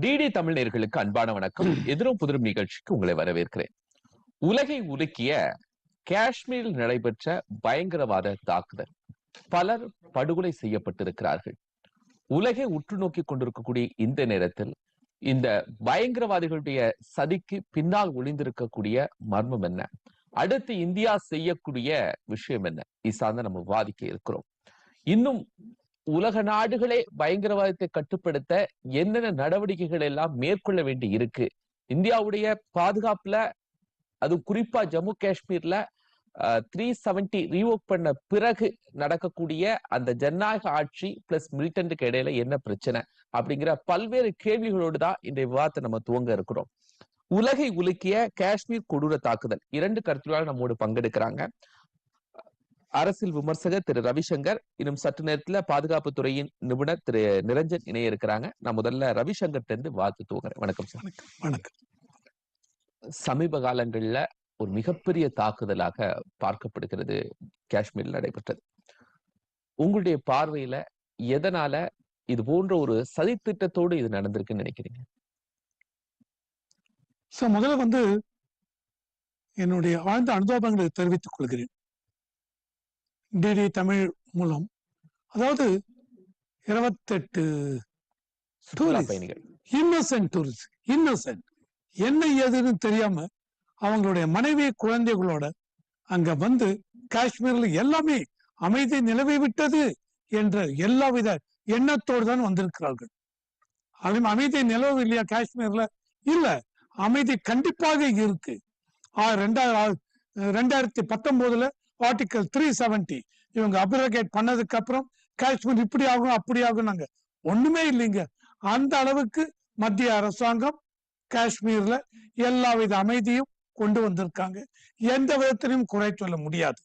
DD Tamil நேர்களுக்கு அன்பான வணக்கம். எதிரும் புதிரும் நிகழ்ச்சிக்கு உங்களை வரவேற்கிறேன். உலகை உலுக்கிய காஷ்மீரில் நடைபெற்ற பயங்கரவாத தாக்குதல். பலர் படுகொலை செய்யப்பட்டிருக்கிறார்கள். உலகை உற்று நோக்கி கொண்டிருக்கக்கூடிய இந்த நேரத்தில் இந்த பயங்கரவாதிகளுடைய சதிக்கு பின்னால் ஒளிந்திருக்கக்கூடிய மர்மம் என்ன? அடுத்து இந்தியா செய்யக்கூடிய விஷயம் என்ன? இது சார்ந்து நம்ம விவாதிக்க இருக்கிறோம். இன்னும் உலக நாடுகளே பயங்கரவாதத்தை கட்டுப்படுத்த என்னென்ன நடவடிக்கைகள் எல்லாம் மேற்கொள்ள வேண்டி இருக்கு? இந்தியாவுடைய பாதுகாப்புல அது குறிப்பா ஜம்மு காஷ்மீர்ல த்ரீ செவன்டி ரீவோக் பண்ண பிறகு நடக்கக்கூடிய அந்த ஜனநாயக ஆட்சி பிளஸ் மிலிட்டன்ட்டுக்கு இடையில என்ன பிரச்சனை அப்படிங்கிற பல்வேறு கேள்விகளோடு தான் இந்த விவாதத்தை நம்ம துவங்க இருக்கிறோம். உலகை உலுக்கிய காஷ்மீர் கொடூர தாக்குதல். இரண்டு கருத்துகளால் நம்மோடு பங்கெடுக்கிறாங்க. அரசியல் விமர்சகர் திரு ரவிசங்கர் இன்னும் சற்று நேரத்துல பாதுகாப்பு துறையின் நிபுணர் திரு நிரஞ்சன் இணைய இருக்கிறாங்க நான் முதல்ல ரவிசங்கர் இருந்து வாழ்த்து துவங்குறேன். வணக்கம் சார். வணக்கம் சமீப காலங்கள்ல ஒரு மிகப்பெரிய தாக்குதலாக பார்க்கப்படுகிறது காஷ்மீரில் நடைபெற்றது. உங்களுடைய பார்வையில எதனால இது போன்ற ஒரு சதித்திட்டத்தோடு இது நடந்திருக்குன்னு நினைக்கிறீங்க? சோ முதல்ல வந்து என்னுடைய ஆழ்ந்த அனுதாபங்களை தெரிவித்துக் கொள்கிறேன். டிடி தமிழ் மூலம். அதாவது இருபத்தெட்டு இன்னோசென்ட் டூரிஸ்ட் இன்னோசென்ட் என்ன ஏதுன்னு தெரியாம அவங்களுடைய மனைவி குழந்தைகளோட அங்க வந்து காஷ்மீர்ல எல்லாமே அமைதி நிலவி விட்டது என்ற எல்லாவித எண்ணத்தோடு தான் வந்திருக்கிறார்கள். அமைதி நிலவவில்லையா காஷ்மீர்ல? இல்ல. அமைதி கண்டிப்பாக இருக்கு. ரெண்டாயிரம் ரெண்டாயிரத்தி பத்தொன்பதுல ஆர்டிகல் த்ரீ செவன்டி இவங்க அப்ரிகேட் பண்ணதுக்கு அப்புறம் காஷ்மீர் இப்படி ஆகும் அப்படி ஆகும்னாங்க. ஒண்ணுமே இல்லைங்க. அந்த அளவுக்கு மத்திய அரசாங்கம் காஷ்மீர்ல எல்லாவித அமைதியும் கொண்டு வந்திருக்காங்க. எந்த விதத்திலையும் குறை சொல்ல முடியாது.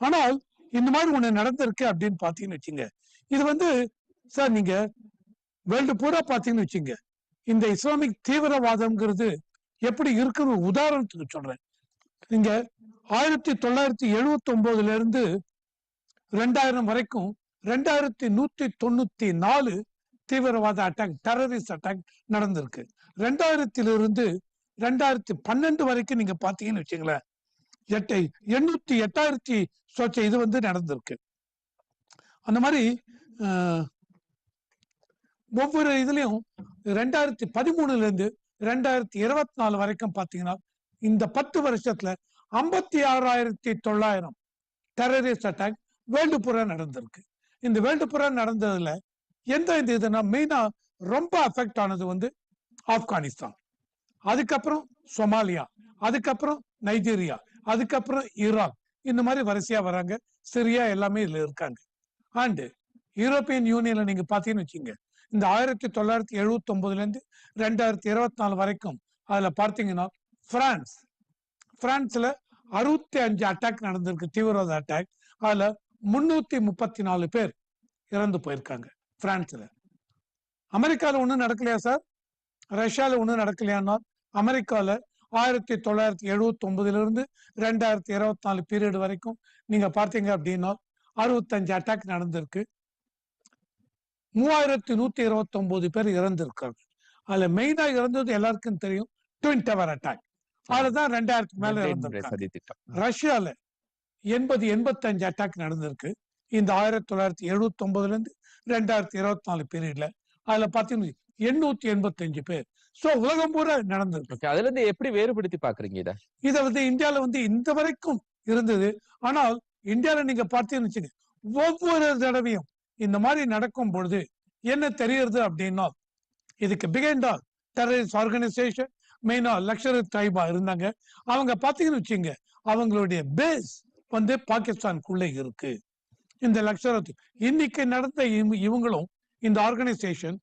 ஆனால் இந்த மாதிரி ஒண்ணு நடந்திருக்கு அப்படின்னு பாத்தீங்கன்னு வச்சுங்க. இது வந்து சார் நீங்க வேர்ல்டு பூரா பாத்தீங்கன்னு வச்சுங்க. இந்த இஸ்லாமிக் தீவிரவாதம்ங்கிறது எப்படி இருக்குன்னு உதாரணத்துக்கு சொல்றேன். நீங்க ஆயிரத்தி தொள்ளாயிரத்தி எழுபத்தி ஒன்பதுல இருந்து ரெண்டாயிரம் வரைக்கும் ரெண்டாயிரத்தி நூத்தி தொண்ணூத்தி நாலு தீவிரவாத அட்டாக் டெரரிஸ்ட் அட்டாக் நடந்திருக்கு. ரெண்டாயிரத்திலிருந்து ரெண்டாயிரத்தி பன்னெண்டு வரைக்கும் நீங்க பாத்தீங்கன்னு வச்சுங்களேன் எட்டை எண்ணூத்தி எட்டாயிரத்தி சொச்ச இது வந்து நடந்திருக்கு. அந்த மாதிரி ஆஹ், ஒவ்வொரு இதுலயும் ரெண்டாயிரத்தி பதிமூணுல இருந்து ரெண்டாயிரத்தி இருபத்தி நாலு வரைக்கும் பாத்தீங்கன்னா இந்த பத்து வருஷத்துல ஐம்பத்தி ஆறாயிரத்தி தொள்ளாயிரம் டெரரிஸ்ட் அட்டாக் வேர்ல்டு நடந்திருக்கு. இந்த வேர்ல்டு நடந்ததுல எந்த இந்த இதுனா மெயினா ரொம்ப அஃபெக்ட் ஆனது வந்து ஆப்கானிஸ்தான். அதுக்கப்புறம் சொமாலியா அதுக்கப்புறம் நைஜீரியா அதுக்கப்புறம் ஈராக். இந்த மாதிரி வரிசையா வராங்க. சிரியா எல்லாமே இதுல இருக்காங்க. அண்டு யூரோப்பியன் யூனியன்ல நீங்க பாத்தீங்கன்னு வச்சுங்க இந்த ஆயிரத்தி தொள்ளாயிரத்தி எழுபத்தி ஒன்பதுல இருந்து ரெண்டாயிரத்தி இருபத்தி நாலு வரைக்கும் அதுல பார்த்தீங்கன்னா பிரான்ஸ் பிரான்ஸ்ல அறுபத்தி அஞ்சு அட்டாக் நடந்திருக்கு தீவிரவாத அட்டாக் அதுல முன்னூத்தி முப்பத்தி நாலு பேர் இறந்து போயிருக்காங்க பிரான்ஸ்ல. அமெரிக்கால ஒண்ணும் நடக்கலையா சார் ரஷ்யால ஒண்ணும் நடக்கலையான்னா அமெரிக்கால ஆயிரத்தி தொள்ளாயிரத்தி எழுபத்தி ஒன்பதுல இருந்து ரெண்டாயிரத்தி இருபத்தி நாலு பீரியட் வரைக்கும் நீங்க பார்த்தீங்க அப்படின்னா அறுபத்தஞ்சு அட்டாக் நடந்திருக்கு. மூவாயிரத்தி நூத்தி இருபத்தி ஒன்பது பேர் இறந்திருக்காங்க. அதுல மெயினா இறந்தது எல்லாருக்கும் தெரியும் ட்வின் டவர் அட்டாக் அதுலதான் ரெண்டாயிரத்துக்கு மேல சதித்திட்டம். ரஷ்யால எண்பது எண்பத்தஞ்சு அட்டாக் நடந்திருக்கு. இந்த ஆயிரத்தி தொள்ளாயிரத்தி எழுபத்தி ஒன்பதுல இருந்து ரெண்டாயிரத்தி இருபத்தி நாலு பீரியட்ல அதுல பாத்தீங்கன்னா எண்ணூத்தி எண்பத்தஞ்சு பேர். சோ உலகம் பூரா நடந்திருக்கு. அதுல இருந்து எப்படி வேறுபடுத்தி பாக்குறீங்க இத? இத வந்து இந்தியால வந்து இந்த வரைக்கும் இருந்தது. ஆனால் இந்தியால நீங்க பார்த்தீங்கன்னு ஒவ்வொரு தடவையும் இந்த மாதிரி நடக்கும் பொழுது என்ன தெரியுது அப்படின்னா இதுக்கு பிகைண்டா டெரரிஸ்ட் ஆர்கனைசேஷன் மெயினா லக்ஷர் தைபா இருந்தாங்க. அவங்க பாத்தீங்கன்னு வச்சுங்க அவங்களுடைய பேஸ் வந்து பாகிஸ்தானுக்குள்ளே இருக்கு. இந்த லக்ஷர் இன்னைக்கு நடந்த இவங்க- இவங்களும் இந்த ஆர்கனைசேஷன்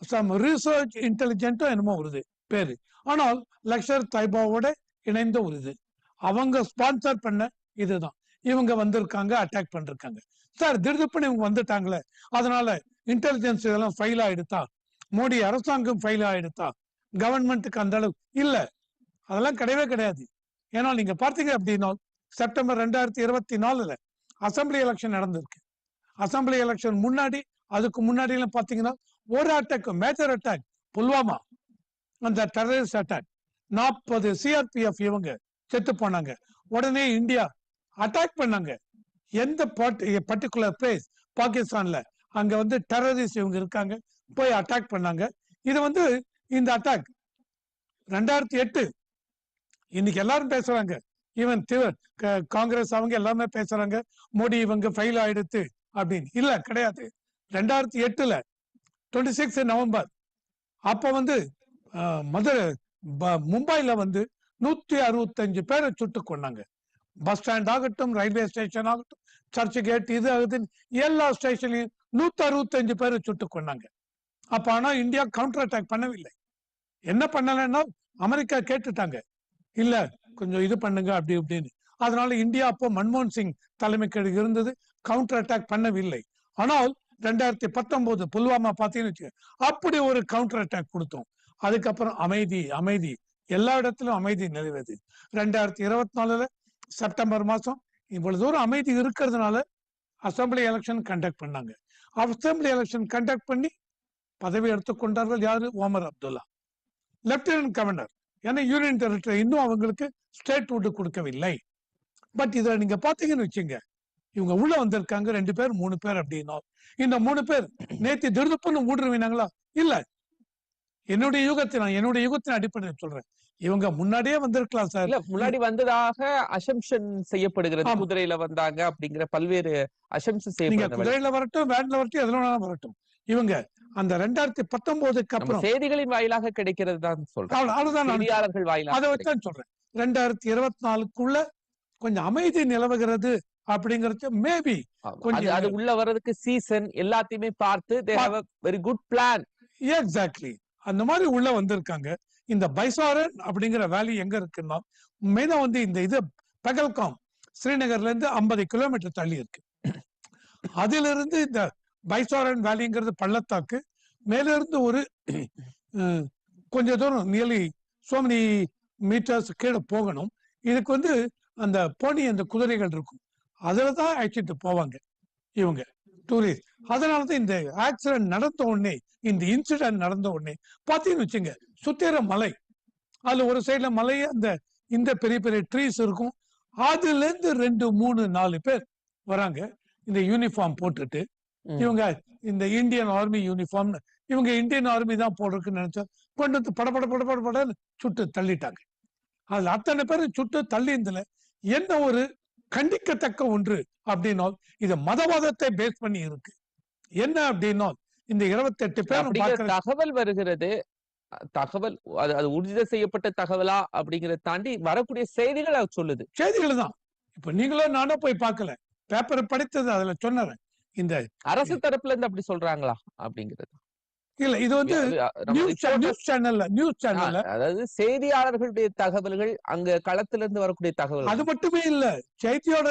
சம் ரிசர்ச் இன்டெலிஜென்ட்டோ என்னமோ வருது பேரு. ஆனால் லக்ஷர் தைபாவோட இணைந்த ஒரு இது. அவங்க ஸ்பான்சர் பண்ண இதுதான். இவங்க வந்திருக்காங்க அட்டாக் பண்ணிருக்காங்க. சார் திடுதுப்புன்னு இவங்க வந்துட்டாங்களே அதனால இன்டெலிஜென்ஸ் இதெல்லாம் ஃபெயில் ஆயிடுதா மோடி அரசாங்கம் ஃபெயில் ஆயிடுதா கவர்மெண்ட்டுக்கு அந்த அளவு. இல்ல அதெல்லாம் கிடையவே கிடையாது. ஏன்னா நீங்க பார்த்தீங்க அப்படின்னா செப்டம்பர் ரெண்டாயிரத்தி இருபத்தி நாலுல அசம்பிளி எலெக்ஷன் நடந்திருக்கு. அசம்பிளி எலெக்ஷன் முன்னாடி அதுக்கு முன்னாடி எல்லாம் பாத்தீங்கன்னா ஒரு அட்டாக் மேஜர் அட்டாக் புல்வாமா. அந்த டெரரிஸ்ட் அட்டாக் நாற்பது சிஆர்பிஎஃப் இவங்க செத்து போனாங்க. உடனே இந்தியா அட்டாக் பண்ணாங்க. எந்த பர்டிகுலர் பிளேஸ் பாகிஸ்தான்ல. அங்க வந்து டெரரிஸ்ட் இவங்க இருக்காங்க போய் அட்டாக் பண்ணாங்க. இது வந்து இந்த அட்டாக் ரெண்டாயிரத்தி எட்டு. இன்னைக்கு எல்லாரும் பேசுறாங்க. ஈவன் காங்கிரஸ் அவங்க எல்லாமே பேசுறாங்க. மோடி இவங்க ஃபெயில் ஆயிடுத்து அப்படின்னு. இல்ல கிடையாது. ரெண்டாயிரத்தி எட்டுல டுவெண்ட்டி சிக்ஸ் நவம்பர். அப்ப வந்து மதுரை ப- மும்பைல வந்து நூத்தி அறுபத்தஞ்சு பேரை சுட்டு கொண்டாங்க பஸ் ஸ்டாண்ட் ஆகட்டும் ரயில்வே ஸ்டேஷன் ஆகட்டும் சர்ச் கேட் இது ஆகுதுன்னு எல்லா ஸ்டேஷன்லயும் நூத்தி அறுபத்தஞ்சு பேரை சுட்டு கொண்டாங்க அப்ப ஆனா இந்தியா கவுண்டர் அட்டாக் பண்ணவில்லை. என்ன பண்ணலைன்னா அமெரிக்கா கேட்டுட்டாங்க. இல்ல கொஞ்சம் இது பண்ணுங்க அப்படி இப்படின்னு. அதனால இந்தியா அப்போ மன்மோகன் சிங் தலைமைக்கு இருந்தது கவுண்டர் அட்டாக் பண்ணவில்லை. ஆனால் ரெண்டாயிரத்தி பத்தொன்பது புல்வாமா பார்த்தீங்கன்னு வச்சுக்கோங்க அப்படி ஒரு கவுண்டர் அட்டாக் கொடுத்தோம். அதுக்கப்புறம் அமைதி அமைதி. எல்லா இடத்திலும் அமைதி நிலவுது ரெண்டாயிரத்தி இருபத்தி நாலுல செப்டம்பர் மாசம் இவ்வளவு தூரம் அமைதி இருக்கிறதுனால அசெம்பிளி எலெக்ஷன் கண்டக்ட் பண்ணாங்க. அசெம்பிளி எலெக்ஷன் கண்டக்ட் பண்ணி பதவி எடுத்துக்கொண்டார்கள் யாரு? ஓமர் அப்துல்லா. லெப்டினன்ட் கவர்னர் ஏன்னா யூனியன் டெரிட்டரி இன்னும் அவங்களுக்கு ஸ்டேட் விட்டு கொடுக்கவில்லை. பட் இதுல நீங்க பாத்தீங்கன்னு வச்சுங்க இவங்க உள்ள வந்திருக்காங்க ரெண்டு பேர் மூணு பேர் அப்படின்னா. இந்த மூணு பேர் நேத்து திருதுப்புன்னு ஊடுருவினாங்களா இல்ல. என்னுடைய யுகத்தை நான் என்னுடைய யுகத்தின் அடிப்படையில் சொல்றேன். இவங்க முன்னாடியே வந்திருக்கலாம் சார். இல்ல முன்னாடி வந்ததாக அசம்ஷன் செய்யப்படுகிறது. குதிரையில வந்தாங்க அப்படிங்கிற பல்வேறு அசம்ஷன் செய்யப்படுறது குதிரையில வரட்டும் வேன்ல வரட்டும் எதுல வேணாலும் வரட்டும். இவங்க அந்த ரெண்டாயிரத்தி பத்தொன்பதுக்கு அப்புறம் செய்திகளின் வாயிலாக கிடைக்கிறது தான் சொல்றேன். அவ்வளவு- அவ்வளவுதான் வாயிலாக அதை. வச்சுதான் சொல்றேன் ரெண்டாயிரத்தி இருபத்தி நாலுக்குள்ள கொஞ்சம் அமைதி நிலவுகிறது அப்படிங்கறது மேபி கொஞ்சம் அது உள்ள வர்றதுக்கு சீசன் எல்லாத்தையுமே பார்த்து வெரி குட் பிளான் எக்ஸாக்ட்லி அந்த மாதிரி உள்ள வந்திருக்காங்க. இந்த பைசாரன் அப்படிங்கிற வேலி எங்க இருக்குன்னா மெயினா வந்து இந்த இது பகல்காம் ஸ்ரீநகர்ல இருந்து ஐம்பது கிலோமீட்டர் தள்ளி இருக்கு. அதிலிருந்து இருந்து இந்த பைசாரன் வேலிங்கிறது பள்ளத்தாக்கு மேலிருந்து ஒரு கொஞ்ச தூரம் நியர்லி சோ மெனி மீட்டர்ஸ் கீழே போகணும். இதுக்கு வந்து அந்த போனி அந்த குதிரைகள் இருக்கும். அதுல தான் அழைச்சிட்டு போவாங்க இவங்க. டூரிஸ்ட் அதனால தான் இந்த ஆக்சிடென்ட் நடந்த உடனே இந்த இன்சிடென்ட் நடந்த உடனே பாத்தீங்கன்னு வச்சுங்க சுத்திர மலை. அதுல ஒரு சைடுல மலை அந்த இந்த பெரிய பெரிய ட்ரீஸ் இருக்கும். அதுல இருந்து ரெண்டு மூணு நாலு பேர் வராங்க. இந்த யூனிஃபார்ம் போட்டுட்டு. இவங்க இந்த இந்தியன் ஆர்மி யூனிஃபார்ம் இவங்க இந்தியன் ஆர்மி தான் போடுறதுக்குன்னு நினைச்சா கொண்டு வந்து படபட படபட படன்னு சுட்டு தள்ளிட்டாங்க. அதுல அத்தனை பேர் சுட்டு தள்ளியதுல என்ன ஒரு கண்டிக்கத்தக்க ஒன்று அப்படின்னா இது மதவாதத்தை பேஸ் பண்ணி இருக்கு. என்ன அப்படின்னா இந்த பேரும் அப்படிங்கிற பார்க்கிற தகவல் வருகிறது. தகவல் அது அது உறுதி செய்யப்பட்ட தகவலா அப்படிங்கறத தாண்டி வரக்கூடிய செய்திகள் அது சொல்லுது. செய்திகள் தான். இப்ப நீங்களும் நானும் போய் பார்க்கல. பேப்பர் படித்தது அதுல சொன்னேன் இந்த அரசு தரப்புல இருந்து அப்படி சொல்றாங்களா அப்படிங்கிறது. இல்ல இது வந்து நியூஸ் சேனல்ல நியூஸ் சேனல்ல அதாவது செய்தியாளர்களுடைய தகவல்கள் அங்க களத்துல இருந்து வரக்கூடிய தகவல் அது மட்டுமே இல்ல செய்தியோட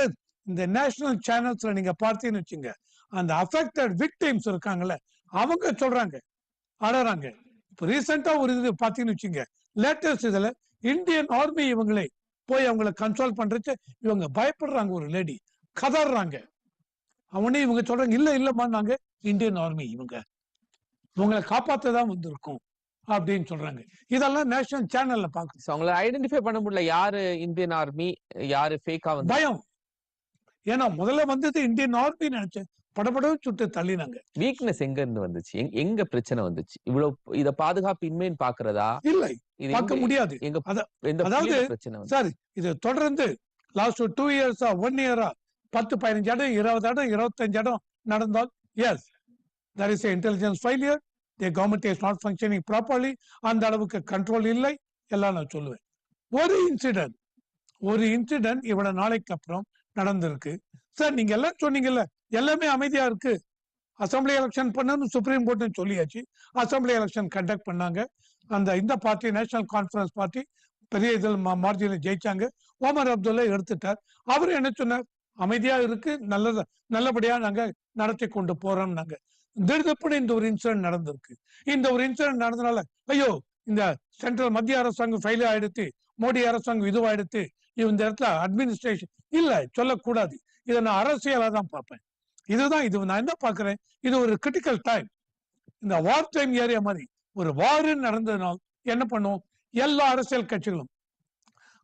இந்த நேஷனல் சேனல்ஸ்ல நீங்க பார்த்தீங்கன்னு வச்சுங்க அந்த அஃபெக்டட் விக்டிம்ஸ் இருக்காங்கல்ல அவங்க சொல்றாங்க அழறாங்க இப்போ ரீசெண்டா ஒரு இது பாத்தீங்கன்னு வச்சுங்க லேட்டஸ்ட் இதுல இந்தியன் ஆர்மி இவங்களே போய் அவங்கள கன்சோல் பண்றச்சு இவங்க பயப்படுறாங்க ஒரு லேடி கதறாங்க. அவனே இவங்க சொல்றாங்க இல்ல இல்லம்மா நாங்க இந்தியன் ஆர்மி இவங்க. உங்களை காப்பாத்ததான் வந்திருக்கோம் அப்படின்னு சொல்றாங்க. இதெல்லாம் நேஷனல் சேனல்ல பாக்க So, அவங்கள ஐடென்டிஃபை பண்ண முடியல. யாரு இந்தியன் ஆர்மி யாரு ஃபேக்கா வந்து பயம். ஏன்னா முதல்ல வந்தது இந்தியன் ஆர்மி நினைச்சேன். படபடவும் சுட்டு தள்ளினாங்க. வீக்னஸ் எங்க இருந்து வந்துச்சு எங்க- பிரச்சனை வந்துச்சு? இவ்வளவு இத பாதுகாப்பு இன்மைன்னு பாக்குறதா? இல்லை. பார்க்க முடியாது. எங்க அதாவது- சார் இது தொடர்ந்து லாஸ்ட் டூ இயர்ஸா ஒன் இயரா பத்து பதினஞ்சு இடம் இருபது இடம் இருபத்தஞ்சு இடம் நடந்தால் yes there is intelligence failure the government is not functioning properly அந்த அளவுக்கு கண்ட்ரோல் இல்லை. எல்லாம் நான் சொல்லுவேன். ஒரு இன்சிடென்ட் ஒரு இன்சிடென்ட் இவ்வளவு நாளைக்கு அப்புறம் நடந்திருக்கு. சார் நீங்க எல்லாம் சொன்னீங்கல்ல எல்லாமே அமைதியா இருக்கு. அசம்பிளி எலெக்ஷன் பண்ணு சுப்ரீம் கோர்ட்னு சொல்லியாச்சு. அசம்பிளி எலெக்ஷன் கண்டக்ட் பண்ணாங்க. அந்த இந்த பார்ட்டி நேஷனல் கான்ஃபரன்ஸ் பார்ட்டி பெரிய இதில் மார்ஜினில் ஜெயிச்சாங்க. ஓமர் அப்துல்லா எடுத்துட்டார். அவர் என்ன சொன்னார்? அமைதியா இருக்கு. நல்லது நல்லபடியா நாங்க நடத்தி கொண்டு போறோம் நாங்க திடீர்னு இந்த ஒரு இன்சிடென்ட் நடந்திருக்கு. இந்த ஒரு இன்சிடென்ட் நடந்தனால ஐயோ இந்த சென்ட்ரல் மத்திய அரசாங்கம் ஃபெயில் ஆயிடுத்து மோடி அரசாங்கம் இதுவாயிடுத்து இந்த இடத்துல அட்மினிஸ்ட்ரேஷன் இல்ல சொல்லக்கூடாது. இதை நான் அரசியலா தான் பார்ப்பேன். இதுதான் இது நான் என்ன பாக்குறேன் இது ஒரு கிரிட்டிக்கல் டைம் இந்த வார் டைம் ஏரியா மாதிரி ஒரு வாரு நடந்ததுனால் என்ன பண்ணுவோம்? எல்லா அரசியல் கட்சிகளும்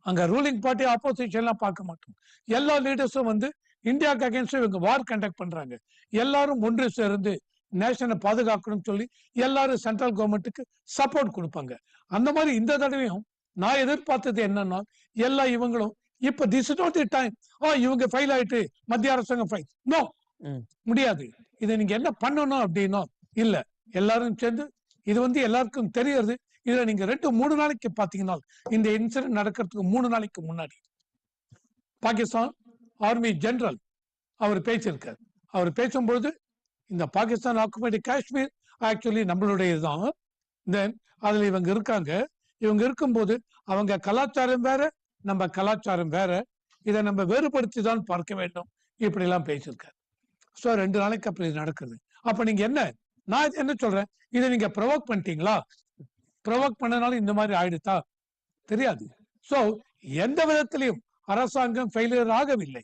அங்க ரூலிங் பார்ட்டி ஆப்போசிஷன் எல்லாம் பார்க்க மாட்டோம். எல்லா லீடர்ஸும் வந்து இந்தியாவுக்கு அகேன்ஸ்ட் இவங்க வார் கண்டக்ட் பண்றாங்க. எல்லாரும் ஒன்று சேர்ந்து நேஷனை பாதுகாக்கணும்னு சொல்லி எல்லாரும் சென்ட்ரல் கவர்மெண்ட்டுக்கு சப்போர்ட் கொடுப்பாங்க. அந்த மாதிரி இந்த தடவையும் நான் எதிர்பார்த்தது என்னன்னா எல்லா இவங்களும் இப்ப this is not the time ஆ இவங்க ஃபைல் ஆயிட்டு மத்திய அரசாங்கம் ஃபைல் நோ. முடியாது. இதை நீங்க என்ன பண்ணணும் அப்படின்னா இல்ல. எல்லாரும் சேர்ந்து இது வந்து எல்லாருக்கும் தெரியறது. இதுல நீங்க ரெண்டு மூணு நாளைக்கு பாத்தீங்கன்னா இந்த இன்சிடென்ட் நடக்கிறதுக்கு மூணு நாளைக்கு முன்னாடி பாகிஸ்தான் ஆர்மி ஜெனரல் அவர் பேசியிருக்கார். அவர் பேசும்பொழுது இந்த பாகிஸ்தான் ஆக்குபைடு காஷ்மீர் ஆக்சுவலி நம்மளுடையதுதான். தென் அதுல இவங்க இருக்காங்க. இவங்க இருக்கும்போது அவங்க கலாச்சாரம் வேற நம்ம கலாச்சாரம் வேற. இதை நம்ம வேறுபடுத்தி தான் பார்க்க வேண்டும். இப்படி எல்லாம் பேசியிருக்காரு. ஸோ ரெண்டு நாளைக்கு அப்படி நடக்குது. அப்ப நீங்க என்ன? நான் என்ன சொல்றேன்? இதை நீங்க ப்ரொவோக் பண்ணிட்டீங்களா? ப்ரொவோக் பண்ணனால இந்த மாதிரி ஆயிடுதா தெரியாது. ஸோ எந்த விதத்திலையும் அரசாங்கம் ஃபெயிலியர் ஆகவில்லை.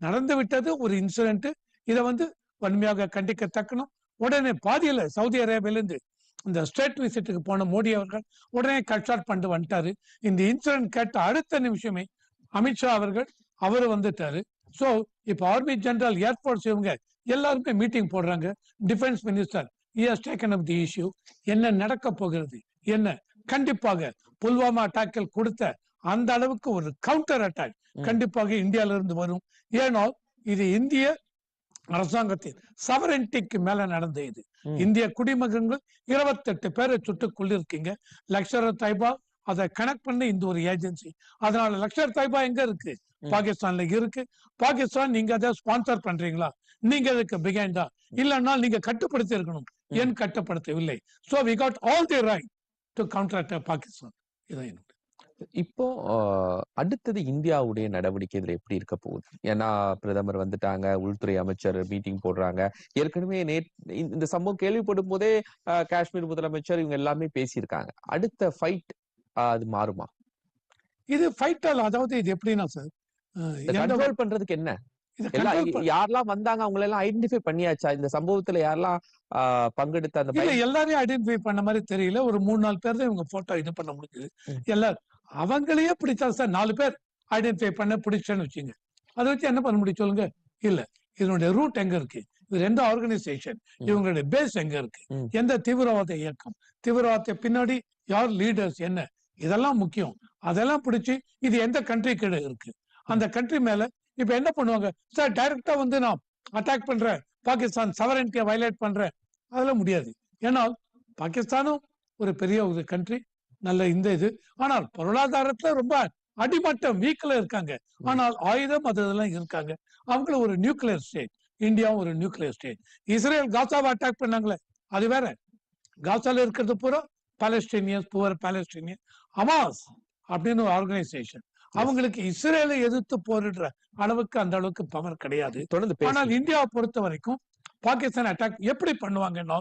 நடந்து விட்டது ஒரு இன்சிடென்ட் இதை வந்து வன்மையாக கண்டிக்கத்தக்கணும் உடனே பாதியில சவுதி அரேபியிலிருந்து இந்த ஸ்டேட் விசிட்டுக்கு போன மோடி அவர்கள் உடனே கட் ஷாட் பண்ணிட்டு வந்துட்டாரு. இந்த இன்சிடென்ட் கேட்ட அடுத்த நிமிஷமே அமித்ஷா அவர்கள் அவரு வந்துட்டாரு. சோ இப்ப ஆர்மி ஜெனரல் ஏர்போர்ட்ஸ் இவங்க எல்லாருமே மீட்டிங் போடுறாங்க. Defence minister years taken up the issue என்ன நடக்க போகிறது? என்ன? கண்டிப்பாக புல்வாமா அட்டாக்கில் கொடுத்த அந்த அளவுக்கு ஒரு கவுண்டர் அட்டாக். கண்டிப்பாக இந்தியால இருந்து வரும். ஏனால் இது இந்திய அரசாங்கத்தின் சவரண்டிக்கு மேல நடந்த இது. இந்திய குடிமகன்கள் இருபத்தெட்டு பேரை சுட்டுக் கொண்டிருக்கீங்க லக்ஷர் தாய்பா அதை கனெக்ட் பண்ண இந்த ஒரு ஏஜென்சி அதனால லக்ஷர் தாய்பா எங்க இருக்கு. பாகிஸ்தான்ல இருக்கு. பாகிஸ்தான் நீங்க அதை ஸ்பான்சர் பண்றீங்களா? நீங்க அதுக்கு பிகைண்டா இல்லைன்னா நீங்க கட்டுப்படுத்தி இருக்கணும். ஏன் கட்டுப்படுத்தவில்லை? So we got all the right to counter Pakistan இதான் என்னுடைய இப்போ அடுத்தது இந்தியாவுடைய நடவடிக்கை இதுல எப்படி இருக்க போகுது? ஏன்னா பிரதமர் வந்துட்டாங்க உள்துறை அமைச்சர் மீட்டிங் போடுறாங்க. ஏற்கனவே நேத் இந்த- சம்பவம் கேள்விப்படும் போதே காஷ்மீர் முதலமைச்சர் இவங்க எல்லாமே பேசியிருக்காங்க. அடுத்த ஃபைட் அது மாறுமா? இது ஃபைட்டல் அதாவது இது எப்படின்னா சார் கண்ட்ரோல் பண்றதுக்கு என்ன? யாரெல்லாம் வந்தாங்க அவங்கள எல்லாம் ஐடென்டிஃபை பண்ணியாச்சா? இந்த சம்பவத்துல யாரெல்லாம் பங்கெடுத்த அந்த எல்லாரையும் ஐடென்டிஃபை பண்ண மாதிரி தெரியல. ஒரு மூணு நாலு பேர் தான் இவங்க போட்டோ இது பண்ண முடியுது ம். எல்லாரும் அவங்களையே பிடிச்சா சார். நாலு பேர் ஐடென்டிஃபை பண்ண பிடிச்சேன்னு வச்சுங்க. அதை வச்சு என்ன பண்ண முடியும் சொல்லுங்க? இல்ல. இதனுடைய ரூட் எங்க இருக்கு? இது ரெண்டு ஆர்கனைசேஷன். இவங்களுடைய பேஸ் எங்க இருக்கு. எந்த தீவிரவாத இயக்கம்? தீவிரவாதத்தை பின்னாடி யார் லீடர்ஸ் என்ன? இதெல்லாம் முக்கியம். அதெல்லாம் பிடிச்சு இது எந்த கண்ட்ரி கீழே இருக்கு? அந்த கண்ட்ரி மேல இப்ப என்ன பண்ணுவாங்க? சார் டைரக்டா வந்து நான் அட்டாக் பண்றேன். பாகிஸ்தான் சவரண்டியை வயலேட் பண்றேன். அதெல்லாம் முடியாது. ஏன்னா பாகிஸ்தானும் ஒரு பெரிய ஒரு கண்ட்ரி நல்ல இந்த இது. ஆனால் பொருளாதாரத்துல ரொம்ப அடிமட்டம் வீக்ல இருக்காங்க. ஆனால் ஆயுதம் அது இதெல்லாம் இருக்காங்க. அவங்களும் ஒரு நியூக்ளியர் ஸ்டேட் இந்தியாவும் ஒரு நியூக்ளியர் ஸ்டேட் இஸ்ரேல் காசாவை அட்டாக் பண்ணாங்களே அது வேற. காசால இருக்கிறது பூரா பாலஸ்டீனியன்ஸ் புவர் பாலஸ்டீனியன் அமாஸ் அப்படின்னு ஒரு ஆர்கனைசேஷன் அவங்களுக்கு இஸ்ரேலை எதிர்த்து போரிடுற அளவுக்கு அந்த அளவுக்கு பவர் கிடையாது. தொடர்ந்து ஆனால் இந்தியாவை பொறுத்த வரைக்கும் பாகிஸ்தான் அட்டாக் எப்படி பண்ணுவாங்கன்னா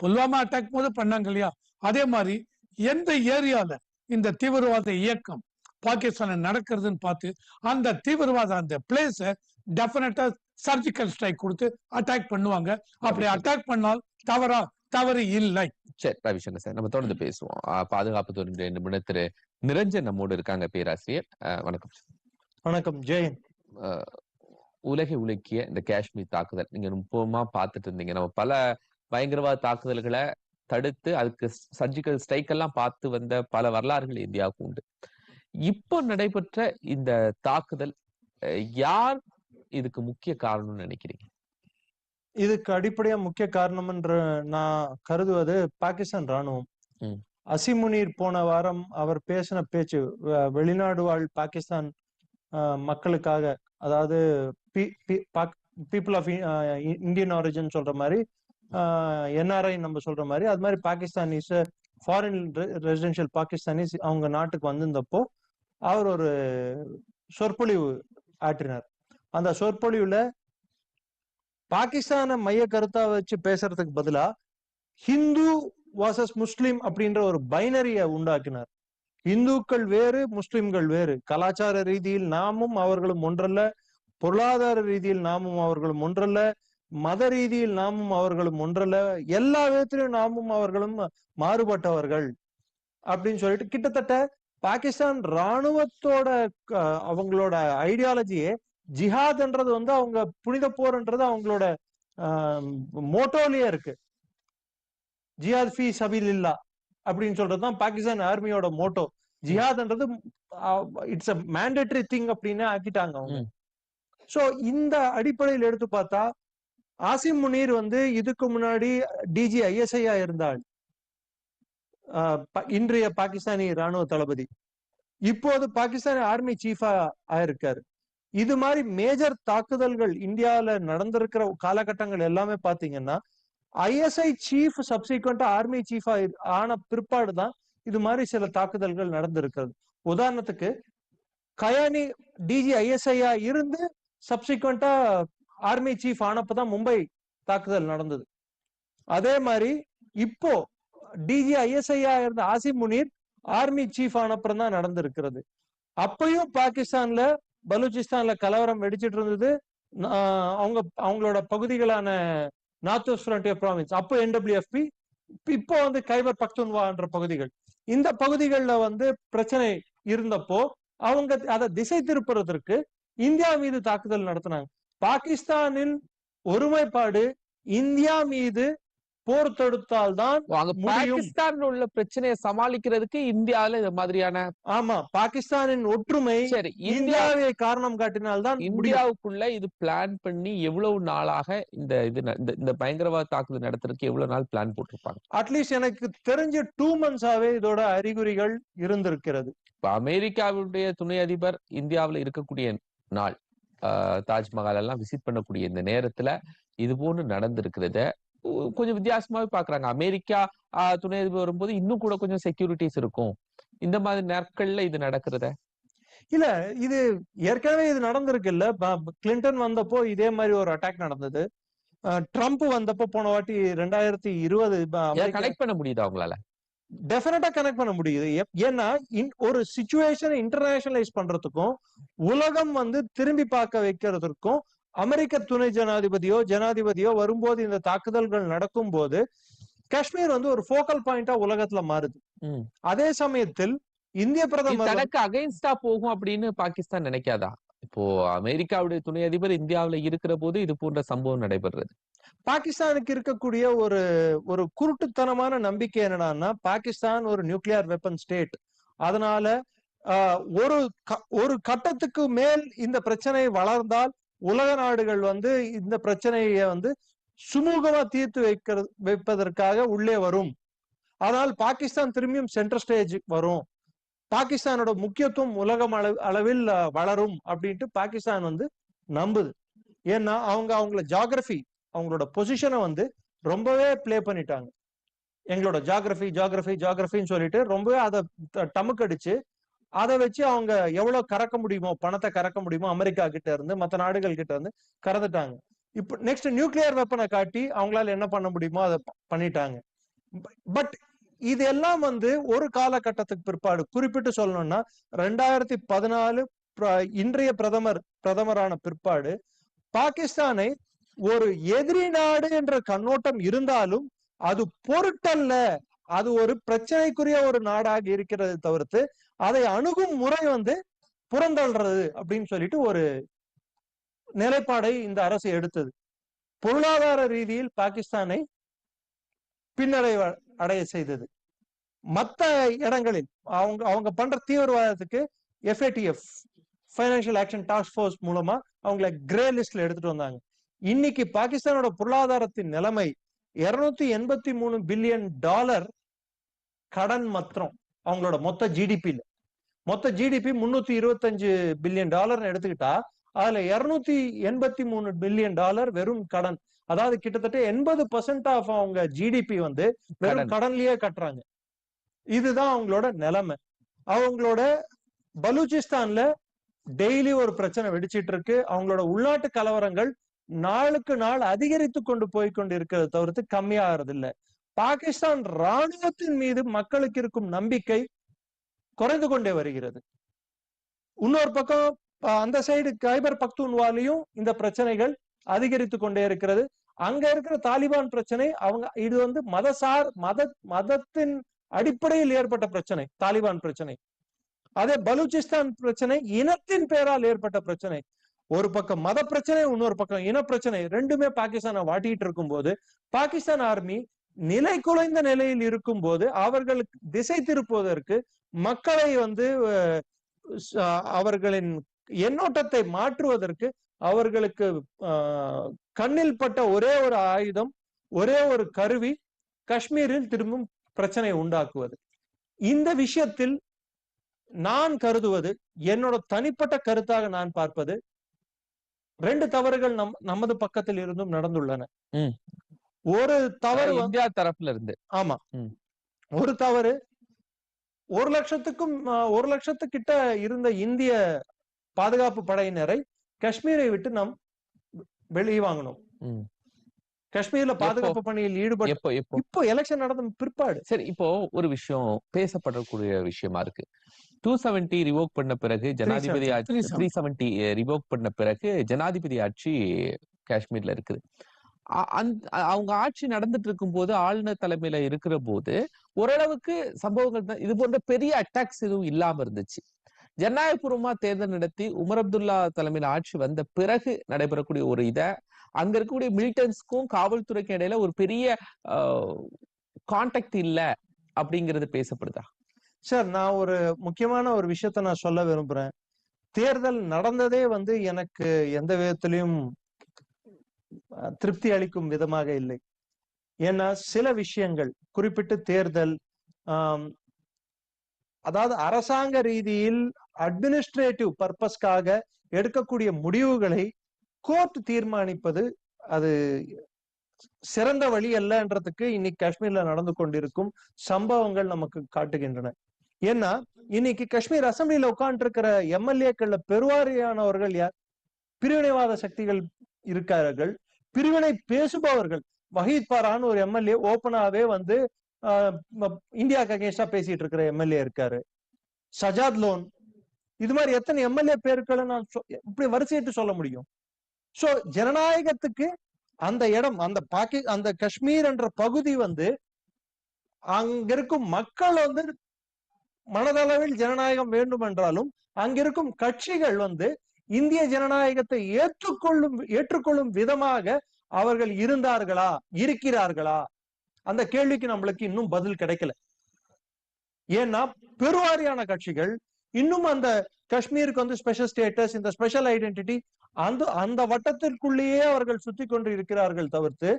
புல்வாமா அட்டாக் போது பண்ணாங்க இல்லையா? அதே மாதிரி எந்த ஏரியால இந்த தீவிரவாத இயக்கம் பாகிஸ்தான்ல நடக்கிறதுன்னு பார்த்து அந்த தீவிரவாத அந்த பிளேஸ டெபினட்டா சர்ஜிக்கல் ஸ்ட்ரைக் கொடுத்து அட்டாக் பண்ணுவாங்க. அப்படி அட்டாக் பண்ணால் தவறா தவறு இல்லை. சரி ரவிசங்கர் சார் நம்ம தொடர்ந்து பேசுவோம். பாதுகாப்பு துறை நிபுணர் நிரஞ்சன் நம்மோடு இருக்காங்க பேராசிரியர். வணக்கம் வணக்கம் ஜெயன் ஆஹ், உலகை உலுக்கிய இந்த காஷ்மீர் தாக்குதல் நீங்க முப்பமா பார்த்துட்டு இருந்தீங்க. நம்ம பல பயங்கரவாத தாக்குதல்களை தடுத்து அதுக்கு சர்ஜிக்கல் ஸ்ட்ரைக் எல்லாம் பார்த்து வந்த பல வரலாறுகள் இந்தியாவுக்கு உண்டு. இப்போ நடைபெற்ற இந்த தாக்குதல் யார் இதுக்கு முக்கிய காரணம்னு நினைக்கிறீங்க? இதுக்கு அடிப்படையா முக்கிய காரணம்ன்ற நான் கருதுவது பாகிஸ்தான் ராணுவம். அசிமுனீர் போன வாரம் அவர் பேசின பேச்சு வெளிநாடு வாழ் பாகிஸ்தான் மக்களுக்காக அதாவது பீப்புள் ஆஃப் இந்தியன் ஆரிஜின் சொல்ற மாதிரி என்ஆர்ஐ நம்ம சொல்ற மாதிரி அது மாதிரி பாகிஸ்தானிஸ் ஃபாரின் ரெசிடென்ஷியல் பாகிஸ்தானிஸ் அவங்க நாட்டுக்கு வந்திருந்தப்போ அவர் ஒரு சொற்பொழிவு ஆற்றினார். அந்த சொற்பொழிவுல பாகிஸ்தானை மைய கருத்தா வச்சு பேசுறதுக்கு பதிலா ஹிந்து வாசஸ் முஸ்லிம் அப்படின்ற ஒரு பைனரியை உண்டாக்கினார். இந்துக்கள் வேறு முஸ்லிம்கள் வேறு. கலாச்சார ரீதியில் நாமும் அவர்களும் ஒன்றல்ல பொருளாதார ரீதியில் நாமும் அவர்களும் ஒன்றல்ல மத ரீதியில் நாமும் அவர்களும் ஒன்றல்ல. எல்லா விதத்திலும் நாமும் அவர்களும் மாறுபட்டவர்கள் அப்படின்னு சொல்லிட்டு கிட்டத்தட்ட பாகிஸ்தான் ராணுவத்தோட அவங்களோட ஐடியாலஜியே ஜிஹாத்ன்றது வந்து அவங்க புனித போர்ன்றது அவங்களோட மோட்டோலயே இருக்கு. ஜிஹாத் ஃபி சபிலில்லா அப்படின்னு சொல்றதுதான் பாகிஸ்தான் ஆர்மியோட மோட்டோ ஜிஹாத்ன்றது இட்ஸ் அ மேண்டேட்டரி திங் அப்படின்னு ஆக்கிட்டாங்க அவங்க. சோ இந்த அடிப்படையில் எடுத்து பார்த்தா ஆசிம் முனீர் வந்து இதுக்கு முன்னாடி டிஜி ஐஎஸ்ஐயா இருந்தாள் இன்றைய பாகிஸ்தானி ராணுவ தளபதி. இப்போது பாகிஸ்தான் ஆர்மி சீஃபா ஆயிருக்காரு இது மாதிரி மேஜர் தாக்குதல்கள் இந்தியால நடந்திருக்கிற காலகட்டங்கள் எல்லாமே பாத்தீங்கன்னா ஐஎஸ்ஐ சீஃப் சப்சிக்வெண்டா ஆர்மி சீஃபா ஆன பிற்பாடு தான் இது மாதிரி சில தாக்குதல்கள் நடந்திருக்கிறது. உதாரணத்துக்கு கயானி டிஜி ஐஎஸ்ஐயா இருந்து சப்சிக்வெண்டா ஆர்மி சீஃப் ஆனப்பதான் மும்பை தாக்குதல் நடந்தது. அதே மாதிரி இப்போ டிஜி ஐஎஸ்ஐயா இருந்த ஆசிம் முனீர் ஆர்மி சீஃப் ஆனப்புறம் தான் நடந்திருக்கிறது. அப்பயும் பாகிஸ்தான்ல பலூச்சிஸ்தான்ல கலவரம் வெடிச்சிட்டு இருந்தது. அவங்க அவங்களோட பகுதிகளான நார்த் வெஸ்ட் ஃபிரண்டியர் ப்ராவின்ஸ் அப்போ என்டபிள்யூஎஃப்பி இப்போ வந்து கைபர் பக்துன்வான்ற பகுதிகள். இந்த பகுதிகளில் வந்து பிரச்சனை இருந்தப்போ அவங்க அதை திசை திருப்புறதற்கு இந்தியா மீது தாக்குதல் நடத்தினாங்க. பாகிஸ்தானின் ஒருமைப்பாடு இந்தியா மீது போர் தொடுத்தால்தான் அங்க முடியும். பாகிஸ்தான் உள்ள பிரச்சனையை சமாளிக்கிறதுக்கு இந்தியால இந்த மாதிரியான ஆமா பாகிஸ்தானின் ஒற்றுமை சரி இந்தியா இந்தியாவை காரணம் காட்டினால்தான் இந்தியாவுக்குள்ள இது பிளான் பண்ணி எவ்வளவு நாளாக இந்த இது இந்த- பயங்கரவாத தாக்குதல் நடத்துறதுக்கு எவ்வளவு நாள் பிளான் போட்டிருப்பாங்க? அட்லீஸ்ட் எனக்கு தெரிஞ்ச டூ மந்த்ஸாவே இதோட அறிகுறிகள் இருந்திருக்கிறது. இப்ப அமெரிக்காவுடைய துணை அதிபர் இந்தியாவுல இருக்கக்கூடிய நாள். தாஜ்மஹால் எல்லாம் விசிட் பண்ணக்கூடிய இந்த நேரத்துல இது போன்று நடந்திருக்கிறத கொஞ்சம் வித்தியாசமாவே பாக்குறாங்க. அமெரிக்கா துணை அதிபர் வரும்போது இன்னும் கூட கொஞ்சம் செக்யூரிட்டிஸ் இருக்கும். இந்த மாதிரி நாட்கள்ல இது நடக்கிறத? இல்ல இது ஏற்கனவே இது நடந்திருக்கு இல்ல கிளின்டன் வந்தப்போ இதே மாதிரி ஒரு அட்டாக் நடந்தது. ட்ரம்ப் வந்தப்போ போன வாட்டி ரெண்டாயிரத்தி இருபது கனெக்ட் பண்ண முடியுதா அவங்களால டெஃபினட்டா கனெக்ட் பண்ண முடியுது. ஏன்னா ஒரு சுச்சுவேஷனை இன்டர்நேஷனலைஸ் பண்றதுக்கும் உலகம் வந்து திரும்பி பார்க்க வைக்கிறதுக்கும் அமெரிக்க துணை ஜனாதிபதியோ ஜனாதிபதியோ வரும்போது இந்த தாக்குதல்கள் நடக்கும் போது காஷ்மீர் வந்து ஒரு ஃபோக்கல் பாயிண்டா உலகத்துல மாறுது. அதே சமயத்தில் இந்திய பிரதமர் தனக்கு அகைன்ஸ்டா போகும் அப்படின்னு பாகிஸ்தான் நினைக்காதா? இப்போ அமெரிக்காவுடைய துணை அதிபர் இந்தியாவுல இருக்கிற போது இது போன்ற சம்பவம் நடைபெறுறது. பாகிஸ்தானுக்கு இருக்கக்கூடிய ஒரு ஒரு குருட்டுத்தனமான நம்பிக்கை என்னடான்னா பாகிஸ்தான் ஒரு நியூக்ளியர் வெப்பன் ஸ்டேட் அதனால ஒரு ஒரு கட்டத்துக்கு மேல் இந்த பிரச்சனை வளர்ந்தால் உலக நாடுகள் வந்து இந்த பிரச்சனையை வந்து சுமூகமா தீர்த்து வைக்கிறது வைப்பதற்காக உள்ளே வரும். அதனால் பாகிஸ்தான் திரும்பியும் சென்ட்ரல் ஸ்டேஜ் வரும். பாகிஸ்தானோட முக்கியத்துவம் உலகம் அளவு அளவில் வளரும் அப்படின்ட்டு பாகிஸ்தான் வந்து நம்புது. ஏன்னா அவங்க அவங்கள ஜாகிரபி அவங்களோட பொசிஷனை வந்து ரொம்பவே ப்ளே பண்ணிட்டாங்க. எங்களோட ஜாகிரபி ஜாகிரபி ஜாகிரபின்னு சொல்லிட்டு ரொம்பவே அதை டமுக்கடிச்சு அதை வச்சு அவங்க எவ்வளவு கறக்க முடியுமோ பணத்தை கறக்க முடியுமோ அமெரிக்கா கிட்ட இருந்து மற்ற நாடுகள் கிட்ட இருந்து கறந்துட்டாங்க. இப்போ நெக்ஸ்ட் நியூக்ளியர் வெப்பனை காட்டி அவங்களால என்ன பண்ண முடியுமோ அதை பண்ணிட்டாங்க. பட் இது எல்லாம் வந்து ஒரு காலகட்டத்துக்கு பிற்பாடு குறிப்பிட்டு சொல்லணும்னா ரெண்டாயிரத்தி பதினாலு இன்றைய பிரதமர் பிரதமரான பிற்பாடு பாகிஸ்தானை ஒரு எதிரி நாடு என்ற கண்ணோட்டம் இருந்தாலும் அது பொருட்டல்ல. அது ஒரு பிரச்சனைக்குரிய ஒரு நாடாக இருக்கிறது தவிர்த்து அதை அணுகும் முறை வந்து புறந்தள்ளுறது அப்படின்னு சொல்லிட்டு ஒரு நிலைப்பாடை இந்த அரசு எடுத்தது. பொருளாதார ரீதியில் பாகிஸ்தானை பின்னடைவு அடைய செய்தது. மத்த இடங்களில் அவங்க அவங்க பண்ற தீவிரவாதத்துக்கு FATF financial action task force மூலமா அவங்கள கிரே லிஸ்ட்ல எடுத்துட்டு வந்தாங்க. இன்னைக்கு பாகிஸ்தானோட பொருளாதாரத்தின் நிலைமை இருநூத்தி எண்பத்தி மூணு பில்லியன் டாலர் கடன் மாத்திரம் அவங்களோட மொத்த ஜிடிபில மொத்த ஜிடிபி முன்னூத்தி இருபத்தஞ்சு பில்லியன் டாலர்னு எடுத்துக்கிட்டா அதுல இருநூத்தி எண்பத்தி மூணு பில்லியன் டாலர் வெறும் கடன். அதாவது கிட்டத்தட்ட எண்பது பர்சன்ட் ஆஃப் அவங்க ஜிடிபி வந்து வெறும் கடன். கடன்லயே கட்டுறாங்க. இதுதான் அவங்களோட நிலைமை. அவங்களோட பலூச்சிஸ்தான்ல டெய்லி ஒரு பிரச்சனை வெடிச்சிட்டு இருக்கு. அவங்களோட உள்நாட்டு கலவரங்கள் நாளுக்கு நாள் அதிகரித்து கொண்டு போய் கொண்டு இருக்கிறத தவிர்த்து கம்மியாகிறது இல்லை பாகிஸ்தான் ராணுவத்தின் மீது மக்களுக்கு இருக்கும் நம்பிக்கை குறைந்து கொண்டே வருகிறது. இன்னொரு பக்கம் அந்த சைடு கைபர் பக்தூன்வாலையும் இந்த பிரச்சனைகள் அதிகரித்து கொண்டே இருக்கிறது. அங்க இருக்கிற தாலிபான் பிரச்சனை அவங்க இது வந்து மதசார் மத மதத்தின் அடிப்படையில் ஏற்பட்ட பிரச்சனை தாலிபான் பிரச்சனை. அதே பலூச்சிஸ்தான் பிரச்சனை இனத்தின் பேரால் ஏற்பட்ட பிரச்சனை. ஒரு பக்கம் மத பிரச்சனை இன்னொரு பக்கம் இன பிரச்சனை. ரெண்டுமே பாகிஸ்தானை வாட்டிட்டு இருக்கும் போது பாகிஸ்தான் ஆர்மி நிலை குலைந்த நிலையில் இருக்கும் போது அவர்களுக்கு திசை திருப்புவதற்கு மக்களை வந்து அவர்களின் எண்ணோட்டத்தை மாற்றுவதற்கு அவர்களுக்கு ஆஹ், கண்ணில் பட்ட ஒரே ஒரு ஆயுதம் ஒரே ஒரு கருவி காஷ்மீரில் திரும்பும் பிரச்சனை உண்டாக்குவது. இந்த விஷயத்தில் நான் கருதுவது என்னோட தனிப்பட்ட கருத்தாக நான் பார்ப்பது ரெண்டு தவறுகள் நம் நமது பக்கத்தில் இருந்தும் நடந்துள்ளன. ஒரு தவறு இந்தியா தரப்புல இருந்து ஆமா. ஒரு தவறு ஒரு லட்சத்துக்கும் ஒரு லட்சத்துக்கிட்ட இருந்த இந்திய பாதுகாப்பு படையினரை காஷ்மீரை விட்டு நாம் வெளியே வாங்கணும். காஷ்மீர்ல பாதுகாப்பு பணியில் ஈடுபட்டு இப்போ எலெக்ஷன் நடந்த பிற்பாடு. சரி இப்போ ஒரு விஷயம் பேசப்படக்கூடிய விஷயமா இருக்கு. டூ செவன்டி ரிவோக் பண்ண பிறகு ஜனாதிபதி ஆட்சி 370. த்ரீ செவன்டி ரிவோக் பண்ண பிறகு ஜனாதிபதி ஆட்சி காஷ்மீர்ல இருக்குது. அவங்க ஆட்சி நடந்துட்டு இருக்கும்போது ஆளுநர் தலைமையில இருக்கிற போது ஓரளவுக்கு சம்பவங்கள் இது போன்ற பெரிய அட்டாக்ஸ் எதுவும் இல்லாம இருந்துச்சு. ஜனநாயகபூர்வமா தேர்தல் நடத்தி உமர் அப்துல்லா தலைமையில ஆட்சி வந்த பிறகு நடைபெறக்கூடிய ஒரு இத அங்க இருக்கக்கூடிய மிலிட்டன்ஸ்க்கும் காவல்துறைக்கும் இடையில ஒரு பெரிய கான்டாக்ட் இல்ல அப்படிங்கிறது பேசப்படுதா? சார் நான் ஒரு முக்கியமான ஒரு விஷயத்த நான் சொல்ல விரும்புறேன். தேர்தல் நடந்ததே வந்து எனக்கு எந்த விதத்திலையும் திருப்தி அளிக்கும் விதமாக இல்லை. ஏன்னா சில விஷயங்கள் குறிப்பிட்டு தேர்தல் அதாவது அரசாங்க ரீதியில் அட்மினிஸ்ட்ரேட்டிவ் பர்பஸ்க்காக எடுக்கக்கூடிய முடிவுகளை கோர்ட் தீர்மானிப்பது அது சிறந்த வழி அல்லன்றதுக்கு இன்னைக்கு காஷ்மீர்ல நடந்து கொண்டிருக்கும் சம்பவங்கள் நமக்கு காட்டுகின்றன. ஏன்னா இன்னைக்கு காஷ்மீர் அசம்பிளியில உட்கார்ந்து இருக்கிற எம்எல்ஏக்கள்ல பெருவாரியானவர்கள் யார்? பிரிவினைவாத சக்திகள் இருக்கிறார்கள் பிரிவினை பேசுபவர்கள். வஹீத் பாரான்னு ஒரு எம்எல்ஏ ஓப்பனாவே வந்து ஆஹ், ம- அகேன்ஸ்டா பேசிட்டு இருக்கிற எம்எல்ஏ இருக்காரு. சஜாத் லோன். இது மாதிரி எத்தனை எம்எல்ஏ பேர்களை நான் இப்படி வரிசையிட்டு சொல்ல முடியும். சோ ஜனநாயகத்துக்கு அந்த இடம் அந்த பாக்கி அந்த காஷ்மீர் என்ற பகுதி வந்து அங்க இருக்கும் மக்கள் வந்து மனதளவில் ஜனநாயகம் வேண்டும் என்றாலும் அங்கிருக்கும் கட்சிகள் வந்து இந்திய ஜனநாயகத்தை ஏற்றுக்கொள்ளும் ஏற்றுக்கொள்ளும் விதமாக அவர்கள் இருந்தார்களா இருக்கிறார்களா? அந்த கேள்விக்கு நம்மளுக்கு இன்னும் பதில் கிடைக்கல. ஏன்னா பெருவாரியான கட்சிகள் இன்னும் அந்த காஷ்மீருக்கு வந்து ஸ்பெஷல் ஸ்டேட்டஸ் இந்த ஸ்பெஷல் ஐடென்டிட்டி அந்த அந்த வட்டத்திற்குள்ளேயே அவர்கள் சுத்தி கொண்டு இருக்கிறார்கள் தவிர்த்து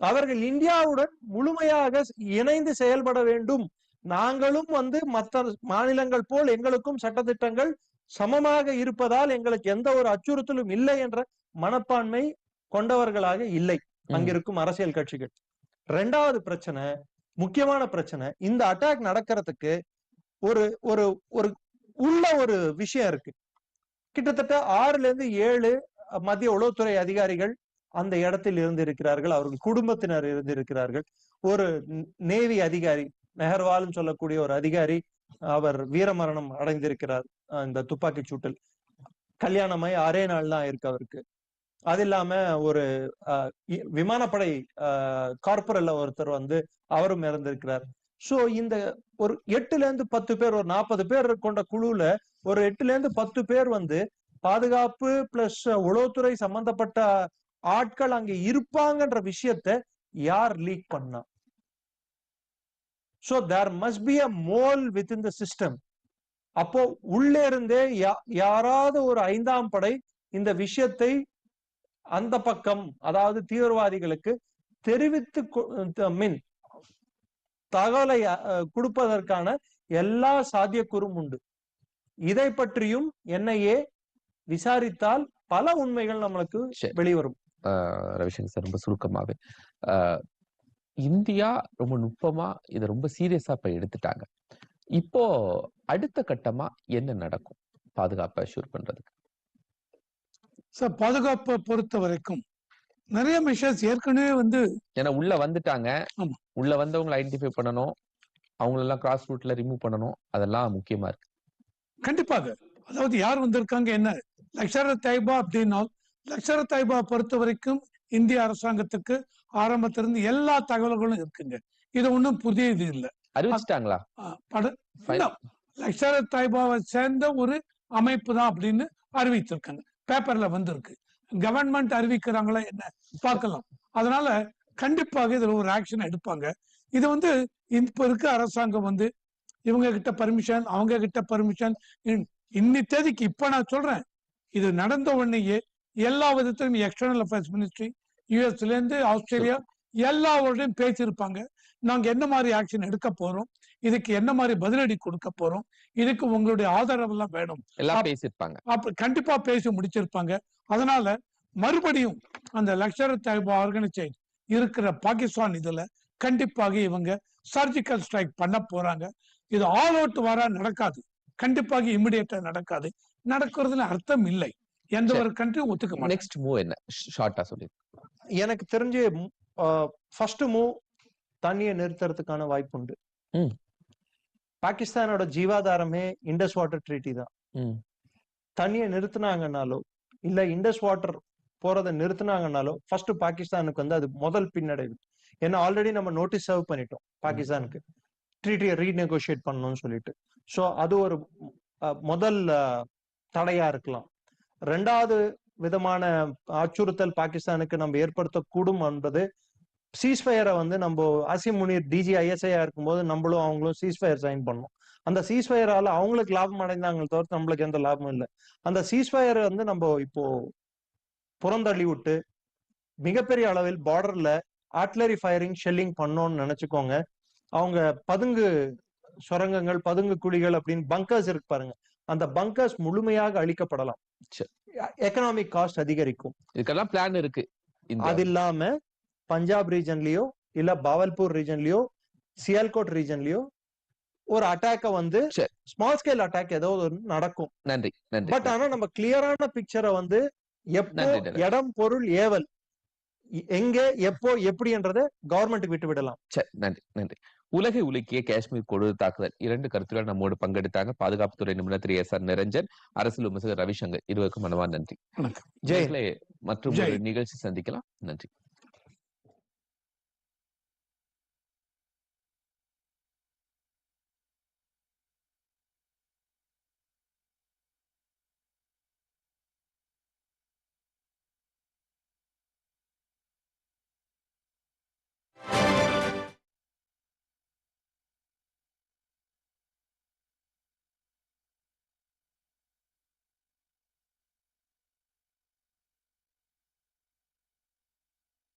அவர்கள் இந்தியாவுடன் முழுமையாக இணைந்து செயல்பட வேண்டும் நாங்களும் வந்து மற்ற மாநிலங்கள் போல் எங்களுக்கும் சட்டத்திட்டங்கள் சமமாக இருப்பதால் எங்களுக்கு எந்த ஒரு அச்சுறுத்தலும் இல்லை என்ற மனப்பான்மை கொண்டவர்களாக இல்லை. அங்கிருக்கும் அரசியல் கட்சிகள். ரெண்டாவது பிரச்சனை முக்கியமான பிரச்சனை இந்த அட்டாக் நடக்கிறதுக்கு ஒரு ஒரு ஒரு உள்ள ஒரு விஷயம் இருக்கு. கிட்டத்தட்ட ஆறுல இருந்து ஏழு மத்திய உளவுத்துறை அதிகாரிகள் அந்த இடத்தில் இருந்து இருக்கிறார்கள் அவர்கள் குடும்பத்தினர் இருந்து இருக்கிறார்கள் ஒரு நேவி அதிகாரி மெஹர்வால்னு சொல்லக்கூடிய ஒரு அதிகாரி அவர் வீரமரணம் அடைந்திருக்கிறார் இந்த துப்பாக்கி சூட்டில். கல்யாணமாய் அரே நாள் தான் இருக்கு அவருக்கு. அது இல்லாம ஒரு விமானப்படை கார்பரல்ல ஒருத்தர் வந்து அவரும் இறந்திருக்கிறார். சோ இந்த ஒரு எட்டுல இருந்து பத்து பேர் ஒரு நாற்பது பேர் கொண்ட குழுல ஒரு எட்டுல இருந்து பத்து பேர் வந்து பாதுகாப்பு பிளஸ் உளவுத்துறை சம்பந்தப்பட்ட ஆட்கள் அங்க இருப்பாங்கன்ற விஷயத்த யார் லீக் பண்ணா? So there must be a mole within the system அப்போ உள்ளே இருந்தே யாராவது ஒரு ஐந்தாம் படை இந்த விஷயத்தை அந்த பக்கம் அதாவது தீவிரவாதிகளுக்கு தெரிவித்து மீன் தகவலை கொடுப்பதற்கான எல்லா சாத்தியக்கூறும் உண்டு. இதை பற்றியும் என்ஐஏ விசாரித்தால் பல உண்மைகள் நம்மளுக்கு. வெளிவரும். ரவிசங்கர் சார் ரொம்ப சுருக்கமாவே. இந்தியா ரொம்ப நுட்பமா இதை ரொம்ப சீரியஸா இப்ப எடுத்துட்டாங்க. இப்போ அடுத்த கட்டமா என்ன நடக்கும்? பாதுகாப்பை அஷ்யூர் பண்றதுக்கு. சார் பாதுகாப்பை பொறுத்த வரைக்கும் நிறைய மெஷர்ஸ் ஏற்கனவே வந்து ஏன்னா உள்ள வந்துட்டாங்க. உள்ள வந்தவங்களை ஐடென்டிஃபை பண்ணணும். அவங்களெல்லாம் கிராஸ் ரூட்ல ரிமூவ் பண்ணணும். அதெல்லாம் முக்கியமா இருக்கு. கண்டிப்பாக. அதாவது யார் வந்திருக்காங்க என்ன? லக்ஷர தைபா அப்படின்னா லக்ஷர தாய்பா பொறுத்த வரைக்கும் இந்திய அரசாங்கத்துக்கு ஆரம்பத்திலிருந்து எல்லா தகவல்களும் இருக்குங்க. இது ஒண்ணும் புதிய இது இல்லை. அறிவிச்சிட்டாங்களா? தாய்பாவை சேர்ந்த ஒரு அமைப்பு தான் அப்படின்னு அறிவித்திருக்காங்க. பேப்பர்ல வந்திருக்கு. கவர்மெண்ட் அறிவிக்கிறாங்களா என்ன? பார்க்கலாம். அதனால கண்டிப்பாக இதுல ஒரு ஆக்ஷன் எடுப்பாங்க. இது வந்து இப்ப இருக்க அரசாங்கம் வந்து இவங்க கிட்ட பர்மிஷன் அவங்க கிட்ட பர்மிஷன் இன்னி தேதிக்கு இப்ப நான் சொல்றேன். இது நடந்த உடனேயே எல்லா விதத்திலும் எக்ஸ்டர்னல் அஃபேர்ஸ் மினிஸ்ட்ரி யூஎஸ்ல இருந்து ஆஸ்திரேலியா எல்லாரோடையும் பேசியிருப்பாங்க. நாங்க என்ன மாதிரி ஆக்ஷன் எடுக்க போறோம்? இதுக்கு என்ன மாதிரி பதிலடி கொடுக்க போறோம்? இதுக்கு உங்களுடைய ஆதரவு எல்லாம் வேணும் எல்லாம் பேசியிருப்பாங்க. அப்ப கண்டிப்பா பேசி முடிச்சிருப்பாங்க. அதனால மறுபடியும் அந்த லக்ஷர தாய்பா ஆர்கனைசேஷன் இருக்கிற பாகிஸ்தான் இதுல கண்டிப்பாக இவங்க சர்ஜிக்கல் ஸ்ட்ரைக் பண்ண போறாங்க. இது ஆல் அவுட் வாரா நடக்காது. கண்டிப்பாக இமிடியேட்டா நடக்காது. நடக்கிறதுல அர்த்தம் இல்லை. எந்த. ஒரு கண்ட்ரியும் ஒத்துக்க நெக்ஸ்ட் மூவ் என்ன? ஷார்ட்டா சொல்லி. எனக்கு தெரிஞ்சு ஃபர்ஸ்ட் மூவ் தண்ணியை நிறுத்துறதுக்கான வாய்ப்பு உண்டு. பாகிஸ்தானோட ஜீவாதாரமே இண்டஸ் வாட்டர் ட்ரீட்டி தான். தண்ணியை நிறுத்துனாங்கனாலோ இல்ல இண்டஸ் வாட்டர் போறதை நிறுத்துனாங்கனாலோ ஃபர்ஸ்ட் பாகிஸ்தானுக்கு வந்து அது முதல் பின்னடைவு. ஏன்னா ஆல்ரெடி நம்ம நோட்டீஸ் சர்வ் பண்ணிட்டோம் பாகிஸ்தானுக்கு. ட்ரீட்டியை ரீநெகோஷியேட் பண்ணணும்னு சொல்லிட்டு. ஸோ அது ஒரு முதல் தடையா இருக்கலாம். ரெண்டாவது விதமான அச்சுறுத்தல் பாகிஸ்தானுக்கு நம்ம ஏற்படுத்தக்கூடும் என்பது சீஸ்ஃபயரை வந்து நம்ம அசிம் முனீர் டிஜி ஐஎஸ்ஐயா இருக்கும்போது நம்மளும் அவங்களும் சீஸ்ஃபயர் சைன் பண்ணோம். அந்த சீஸ்ஃபயரால அவங்களுக்கு லாபம் அடைந்தாங்களே தவிர்த்து நம்மளுக்கு எந்த லாபமும் இல்லை. அந்த சீஸ்ஃபயரை வந்து நம்ம இப்போ புறந்தள்ளி விட்டு மிகப்பெரிய அளவில் பார்டர்ல ஆர்ட்லரி ஃபயரிங் ஷெல்லிங் பண்ணோம்னு நினைச்சுக்கோங்க. அவங்க பதுங்கு சுரங்கங்கள் பதுங்கு குழிகள் அப்படின்னு பங்கர்ஸ் இருக்கு பாருங்க. அந்த பங்கர்ஸ் முழுமையாக அழிக்கப்படலாம். எக்கனாமிக் காஸ்ட் அதிகரிக்கும் இதுக்கெல்லாம் பிளான் இருக்கு அது இல்லாம பஞ்சாப் ரீஜன்லயோ இல்ல பாவல்பூர் ரீஜன்லயோ சியால்கோட் ரீஜன்லயோ ஒரு அட்டாக்க வந்து. ஸ்மால் ஸ்கேல் அட்டாக் ஏதோ நடக்கும் நன்றி பட் ஆனா நம்ம கிளியரான பிக்சரை வந்து எப்போ. இடம் பொருள் ஏவல் எங்க எப்போ எப்படின்றத கவர்மெண்ட்டுக்கு விட்டு விடலாம். சரி நன்றி நன்றி. உலகை உலுக்கிய காஷ்மீர் கொடூர தாக்குதல். இரண்டு கருத்துக்கள் நம்மோடு பங்கெடுத்தாங்க. பாதுகாப்புத்துறை நிபுணர் திரு எஸ் ஆர் நிரஞ்சன் அரசியல் விமர்சகர் ரவிசங்கர். இருவருக்கும் மனமார் நன்றி. வணக்கம். ஜெய். நேயர்களே, மற்றும். நிகழ்ச்சி சந்திக்கலாம். நன்றி.